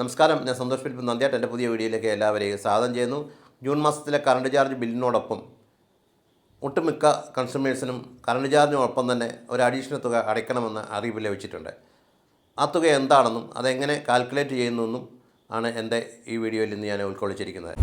നമസ്കാരം. ഞാൻ സന്തോഷ് ഫിലിപ്പ് നന്ദിയായിട്ട് എന്റെ പുതിയ വീഡിയോയിലേക്ക് എല്ലാവരെയും സ്വാഗതം ചെയ്യുന്നു. ജൂൺ മാസത്തിലെ കറണ്ട് ചാർജ് ബില്ലിനോടൊപ്പം ഒട്ടുമിക്ക കൺസ്യൂമേഴ്സിനും കറണ്ട് ചാർജിനോടൊപ്പം തന്നെ ഒരു അഡീഷണൽ തുക അടയ്ക്കണമെന്ന് അറിയിപ്പ് ലഭിച്ചിട്ടുണ്ട്. ആ തുക എന്താണെന്നും അതെങ്ങനെ കാൽക്കുലേറ്റ് ചെയ്യുന്നെന്നും ആണ് എന്റെ ഈ വീഡിയോയിൽ ഇന്ന് ഞാൻ ഉൾക്കൊള്ളിച്ചിരിക്കുന്നത്.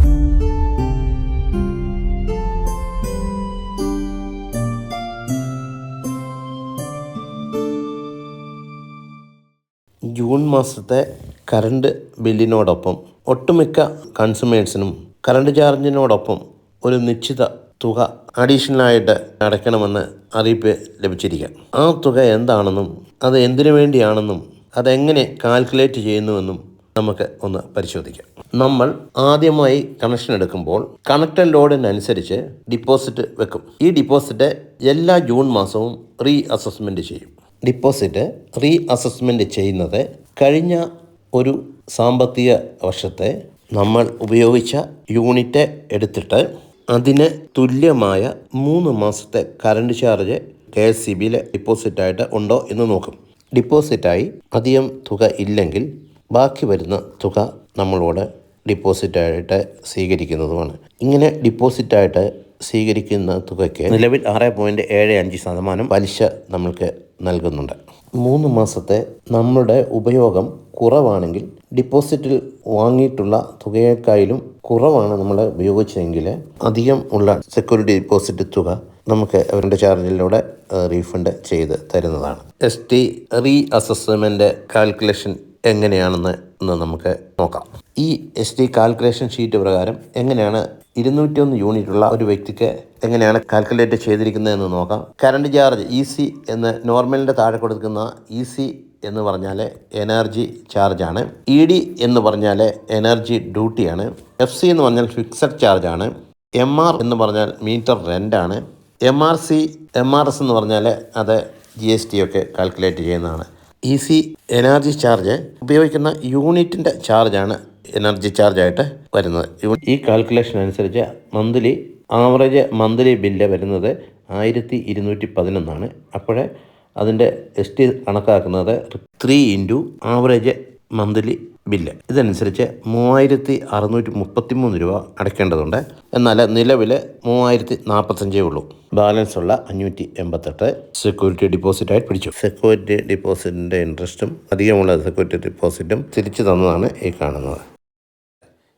ജൂൺ മാസത്തെ കറണ്ട് ബില്ലിനോടൊപ്പം ഒട്ടുമിക്ക കൺസ്യൂമേഴ്സിനും കറണ്ട് ചാർജിനോടൊപ്പം ഒരു നിശ്ചിത തുക അഡീഷണലായിട്ട് അടയ്ക്കണമെന്ന് അറിയിപ്പ് ലഭിച്ചിരിക്കാം ആ തുക എന്താണെന്നും അത് എന്തിനു വേണ്ടിയാണെന്നും അതെങ്ങനെ കാൽക്കുലേറ്റ് ചെയ്യുന്നുവെന്നും നമുക്ക് ഒന്ന് പരിശോധിക്കാം. നമ്മൾ ആദ്യമായി കണക്ഷൻ എടുക്കുമ്പോൾ കണക്റ്റഡ് ലോഡിനനുസരിച്ച് ഡിപ്പോസിറ്റ് വെക്കും. ഈ ഡിപ്പോസിറ്റ് എല്ലാ ജൂൺ മാസവും റീ അസസ്മെന്റ് ചെയ്യും. ഡിപ്പോസിറ്റ് റീ അസസ്മെന്റ് ചെയ്യുന്നത് കഴിഞ്ഞ ഒരു സാമ്പത്തിക വർഷത്തെ നമ്മൾ ഉപയോഗിച്ച യൂണിറ്റ് എടുത്തിട്ട് അതിന് തുല്യമായ മൂന്ന് മാസത്തെ current charge K S C ബിയിലെ ഡിപ്പോസിറ്റായിട്ട് ഉണ്ടോ എന്ന് നോക്കും. ഡിപ്പോസിറ്റായി അധികം തുക ഇല്ലെങ്കിൽ ബാക്കി വരുന്ന തുക നമ്മളോട് ഡിപ്പോസിറ്റായിട്ട് സ്വീകരിക്കുന്നതുമാണ്. ഇങ്ങനെ ഡിപ്പോസിറ്റായിട്ട് സ്വീകരിക്കുന്ന തുകയ്ക്ക് നിലവിൽ ആറ് പോയിന്റ് ഏഴ് അഞ്ച് ശതമാനം പലിശ നമ്മൾക്ക് നൽകുന്നുണ്ട്. മൂന്ന് മാസത്തെ നമ്മുടെ ഉപയോഗം കുറവാണെങ്കിൽ ഡിപ്പോസിറ്റിൽ വാങ്ങിയിട്ടുള്ള തുകയേക്കാളും കുറവാണ് നമ്മൾ ഉപയോഗിച്ചതെങ്കിൽ അധികം ഉള്ള സെക്യൂരിറ്റി ഡിപ്പോസിറ്റ് തുക നമുക്ക് അവരുടെ ചാർജിലൂടെ റീഫണ്ട് ചെയ്ത് തരുന്നതാണ്. S T reassessment calculation എങ്ങനെയാണെന്ന് നമുക്ക് നോക്കാം. ഈ എസ് ടി കാൽക്കുലേഷൻ ഷീറ്റ് പ്രകാരം എങ്ങനെയാണ് ഇരുന്നൂറ്റിയൊന്ന് യൂണിറ്റുള്ള ഒരു വ്യക്തിക്ക് എങ്ങനെയാണ് കാൽക്കുലേറ്റ് ചെയ്തിരിക്കുന്നത് എന്ന് നോക്കാം. കറണ്ട് ചാർജ് ഇ സി എന്ന് നോർമലിന്റെ താഴെ കൊടുക്കുന്ന ഇ സി എന്ന് പറഞ്ഞാൽ എനർജി ചാർജാണ് ഇ ഡി എന്ന് പറഞ്ഞാൽ എനർജി ഡ്യൂട്ടിയാണ് എഫ് സി എന്ന് പറഞ്ഞാൽ ഫിക്സഡ് ചാർജാണ് എം ആർ എന്ന് പറഞ്ഞാൽ metre റെന്റാണ് M R C M R S എന്ന് പറഞ്ഞാൽ അത് ജി എസ് ടി ഒക്കെ കാൽക്കുലേറ്റ് ചെയ്യുന്നതാണ്. ഇ സി എനർജി ചാർജ് ഉപയോഗിക്കുന്ന യൂണിറ്റിന്റെ ചാർജാണ് എനർജി ചാർജായിട്ട് വരുന്നത്. ഈ കാൽക്കുലേഷൻ അനുസരിച്ച് മന്ത്ലി ആവറേജ് മന്ത്ലി ബില്ല് വരുന്നത് ആയിരത്തി ഇരുന്നൂറ്റി പതിനൊന്നാണ് അപ്പോഴേ അതിന്റെ എസ് ടി കണക്കാക്കുന്നത് three into average monthly bill ഇതനുസരിച്ച് മൂവായിരത്തി അറുന്നൂറ്റി മുപ്പത്തി മൂന്ന് രൂപ അടയ്ക്കേണ്ടതുണ്ട്. എന്നാൽ നിലവിൽ മൂവായിരത്തി നാൽപ്പത്തഞ്ചേ ഉള്ളൂ. ബാലൻസ് ഉള്ള അഞ്ഞൂറ്റി എൺപത്തെട്ട് സെക്യൂരിറ്റി ഡിപ്പോസിറ്റായി പിടിച്ചു. സെക്യൂരിറ്റി ഡിപ്പോസിറ്റിന്റെ ഇൻട്രസ്റ്റും അധികമുള്ള സെക്യൂരിറ്റി ഡിപ്പോസിറ്റും തിരിച്ചു തന്നതാണ് ഈ കാണുന്നത്.